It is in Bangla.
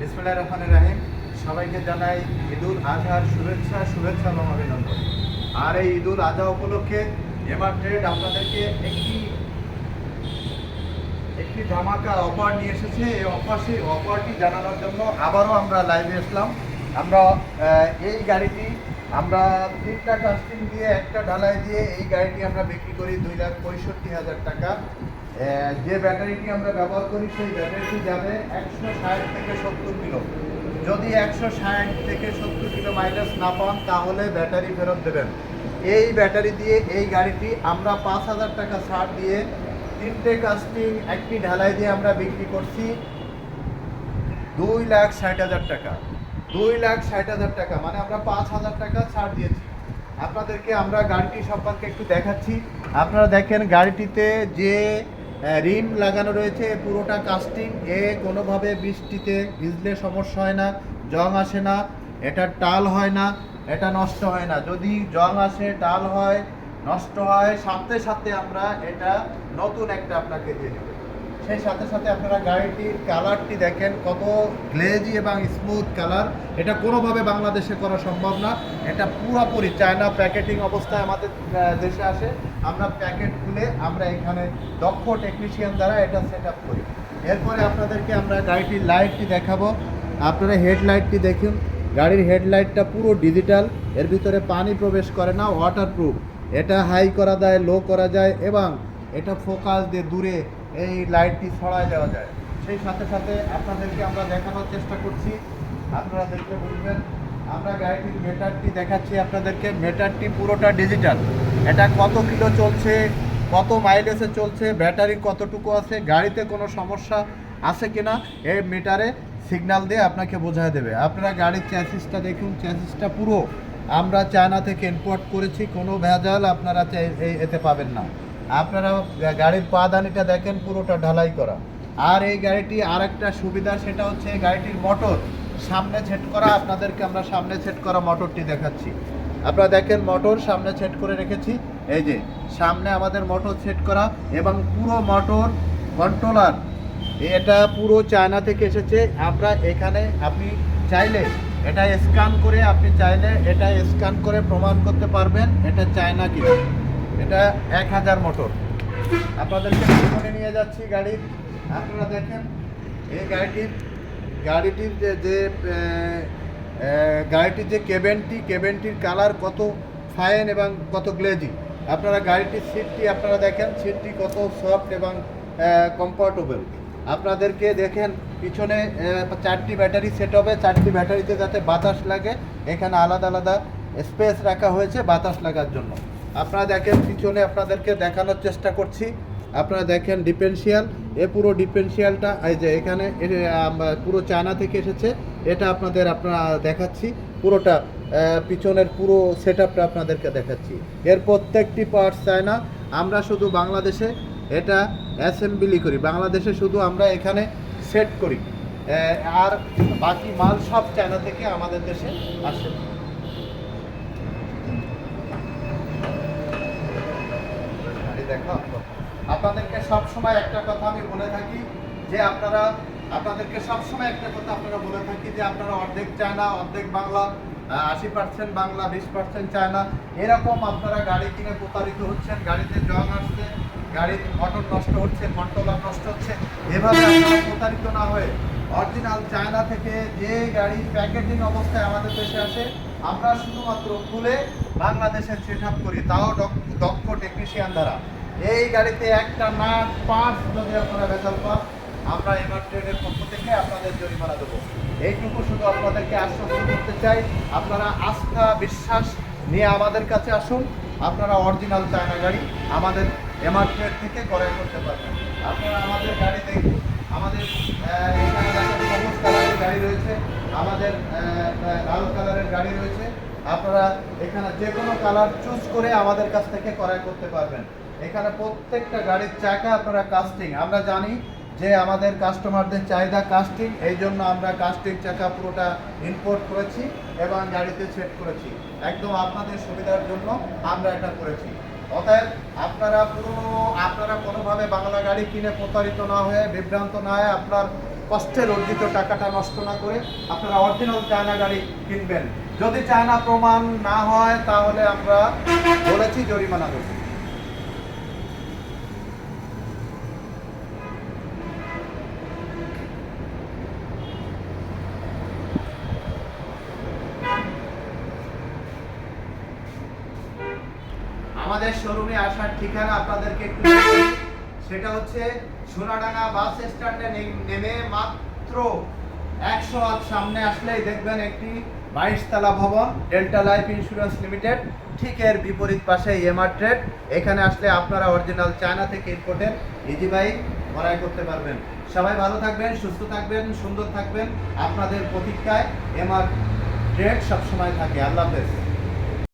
বিসমুল্লাহ রহমান রাহিম। সবাইকে জানাই ঈদুল আজহার শুভেচ্ছা শুভেচ্ছা এবং অভিনন্দন। আর এই ঈদুল আজহা উপলক্ষে এমআর ট্রেড আপনাদেরকে একটি একটি ধামাকা অফার নিয়ে এসেছে। এই অফার সেই অফারটি জানানোর জন্য আবারও আমরা লাইভে আসলাম আমরা এই গাড়িটি আমরা তিনটা কাস্টিং দিয়ে, একটা ঢালাই দিয়ে এই গাড়িটি আমরা বিক্রি করি দুই লাখ পঁয়ষট্টি হাজার টাকা। যে ব্যাটারিটি আমরা ব্যবহার করি, সেই ব্যাটারিটি যাবে একশো ষাট থেকে সত্তর কিলো। যদি একশো ষাট থেকে সত্তর কিলো মাইলেজ না পান, তাহলে ব্যাটারি ফেরত দেবেন। এই ব্যাটারি দিয়ে এই গাড়িটি আমরা পাঁচ হাজার টাকা ছাড় দিয়ে তিনটে কাস্টিং একটি ঢালাই দিয়ে আমরা বিক্রি করছি দুই লাখ ষাট হাজার টাকা। দুই লাখ ষাট হাজার টাকা মানে আমরা পাঁচ হাজার টাকা ছাড় দিয়েছি। আপনাদেরকে আমরা গাড়িটি সম্পর্কে একটু দেখাচ্ছি। আপনারা দেখেন গাড়িটিতে যে রিম লাগানো রয়েছে, পুরোটা কাস্টিং এ কোনোভাবে বৃষ্টিতে ভিজলে সমস্যা হয় না, জং আসে না, এটা টাল হয় না, এটা নষ্ট হয় না। যদি জং আসে, টাল হয়, নষ্ট হয়, সাথে সাথে আমরা এটা নতুন একটা আপনাকে দিয়ে দেবো। সেই সাথে সাথে আপনারা গাড়িটির কালারটি দেখেন, কত গ্লেজি এবং স্মুথ কালার এটা কোনোভাবে বাংলাদেশে করা সম্ভব না। এটা পুরোপুরি চায়না প্যাকেটিং অবস্থায় আমাদের দেশে আসে। আমরা প্যাকেট খুলে আমরা এখানে দক্ষ টেকনিশিয়ান দ্বারা এটা সেট আপ করি। এরপরে আপনাদেরকে আমরা গাড়িটির লাইটটি দেখাবো। আপনারা হেডলাইটটি দেখুন। গাড়ির হেডলাইটটা পুরো ডিজিটাল এর ভিতরে পানি প্রবেশ করে না ওয়াটারপ্রুফ এটা হাই করা যায় লো করা যায় এবং এটা ফোকাস দিয়ে দূরে এই লাইটটি ছড়ায় দেওয়া যায়। সেই সাথে সাথে আপনাদেরকে আমরা দেখানোর চেষ্টা করছি। আপনারা দেখলে বুঝবেন আমরা গাড়িটির মেটারটি দেখাচ্ছি আপনাদেরকে। মেটারটি পুরোটা ডিজিটাল এটা কত কিলো চলছে, কত মাইলেজে চলছে ব্যাটারি কতটুকু আছে, গাড়িতে কোনো সমস্যা আছে কিনা, এই মিটারে সিগন্যাল দিয়ে আপনাকে বোঝায় দেবে। আপনারা গাড়ির চ্যাসিসটা দেখুন চ্যাসিসটা পুরো। আমরা চায়না থেকে ইম্পোর্ট করেছি, কোনো ভেজাল আপনারা এতে পাবেন না। আপনারা গাড়ির পাদানিটা দেখেন, পুরোটা ঢালাই করা। আর এই গাড়িটি আর একটা সুবিধা, সেটা হচ্ছে গাড়িটির মোটর সামনে সেট করা, আপনাদেরকে আমরা সামনে সেট করা মোটরটি দেখাচ্ছি। আপনারা দেখেন মোটর সামনে সেট করে রেখেছি। এই যে, সামনে আমাদের মোটর সেট করা এবং পুরো মোটর কন্ট্রোলার, এটা পুরো চায়না থেকে এসেছে। আমরা এখানে, আপনি চাইলে এটা স্ক্যান করে, আপনি চাইলে এটা স্ক্যান করে প্রমাণ করতে পারবেন এটা চায়না কিনা। এটা এক হাজার মোটর। আপনাদেরকে নিয়ে যাচ্ছি গাড়ির আপনারা দেখেন, এই গাড়িটির গাড়িটির যে যে গাড়িটির যে কেবেনটি, কেবেনটির কালার কত ফাইন এবং কত গ্লেজি। আপনারা গাড়িটির সিটটি আপনারা দেখেন, সিটটি কত সফট এবং কমফর্টেবল আপনাদেরকে দেখেন, পিছনে চারটি ব্যাটারি সেট হবে চারটি ব্যাটারিতে যাতে বাতাস লাগে, এখানে আলাদা আলাদা স্পেস রাখা হয়েছে বাতাস লাগার জন্য। আপনারা দেখেন, পিছনে আপনাদেরকে দেখানোর চেষ্টা করছি। আপনারা দেখেন ডিফেন্সিয়াল, এ পুরো ডিফেন্সিয়ালটা, এই যে এখানে পুরো চায়না থেকে এসেছে, এটা আপনাদের আপনারা দেখাচ্ছি, পুরোটা পিছনের পুরো সেট আপটা আপনাদেরকে দেখাচ্ছি। এর প্রত্যেকটি পার্টস চায়না, আমরা শুধু বাংলাদেশে এটা অ্যাসেম্বলি করি, বাংলাদেশে শুধু আমরা এখানে সেট করি আর বাকি মাল সব চায়না থেকে আমাদের দেশে আসে। দেখো আপনাদেরকে সব সময় একটা কথা আমি বলে থাকি যে আপনারা, আপনাদেরকে সব সময় একটা কথা আপনারা বলে থাকি যে আপনারা অর্ধেক চায়না, অর্ধেক বাংলা আশি পার্সেন্ট বাংলা, বিশ পার্সেন্ট চায়না। এরকম আপনারা গাড়ি কিনে প্রতারিত হচ্ছেন, গাড়িতে জং আসছে, গাড়ির মোটর নষ্ট হচ্ছে কন্ট্রোলার নষ্ট হচ্ছে, এভাবে প্রতারিত না হয়ে অরিজিনাল চায়না থেকে যে গাড়ি প্যাকেজিং অবস্থায় আমাদের দেশে আসে, আমরা শুধুমাত্র খুলে বাংলাদেশে সেট আপ করি, তাও দক্ষ টেকনিশিয়ান দ্বারা। এই গাড়িতে একটা না পার্টস যদি আপনারা ভেজাল পান, আমরা এবার ট্রেডের পক্ষ থেকে আপনাদের জরিমানা দেবো। এইটুকু শুধু আপনাদেরকে আশ্বস্ত করতে চাই। আপনারা আস্থা, বিশ্বাস নিয়ে আমাদের কাছে আসুন। আপনারা অরিজিনাল চায়না গাড়ি আমাদের এমআর ট্রেড থেকে ক্রয় করতে পারবেন। আপনারা আমাদের গাড়ি দেখুন। আমাদের এখানে সবুজ কালারের গাড়ি রয়েছে। আমাদের লাল কালারের গাড়ি রয়েছে। আপনারা এখানে যে কোনো কালার চুজ করে আমাদের কাছ থেকে ক্রয় করতে পারবেন। এখানে প্রত্যেকটা গাড়ির চাকা আপনারা কাস্টিং আমরা জানি যে আমাদের কাস্টমারদের চাহিদা কাস্টিং এই জন্য আমরা কাস্টিং চাকা পুরোটা ইম্পোর্ট করেছি এবং গাড়িতে সেট করেছি। একদম আপনাদের সুবিধার জন্য আমরা এটা করেছি। অতএব আপনারা পুরো, আপনারা কোনোভাবে বাংলা গাড়ি কিনে প্রতারিত না হয়ে, বিভ্রান্ত না হয়ে আপনার কষ্টের অর্জিত টাকাটা নষ্ট না করে আপনারা অরিজিনাল চায়না গাড়ি কিনবেন। যদি চায়না প্রমাণ না হয়, তাহলে আমরা বলেছি জরিমানা দেবো আমাদের শোরুমে আসার ঠিকানা আপনাদেরকে একটু সেটা হচ্ছে সোনাডাঙ্গা বাস স্ট্যান্ডে নেমে মাত্র একশো হাত সামনে আসলেই দেখবেন একটি বাইশ তলা ভবন ডেল্টা লাইফ ইন্স্যুরেন্স লিমিটেড ঠিক এর বিপরীত পাশে এমআর ট্রেড এখানে আসলে আপনারা অরিজিনাল চায়না থেকে ইম্পোর্টেড ইজি বাইক ক্রয় করতে পারবেন। সবাই ভালো থাকবেন, সুস্থ থাকবেন, সুন্দর থাকবেন। আপনাদের প্রতীক্ষায় এমআর ট্রেড সবসময় থাকে। আল্লাহ হাফেজ।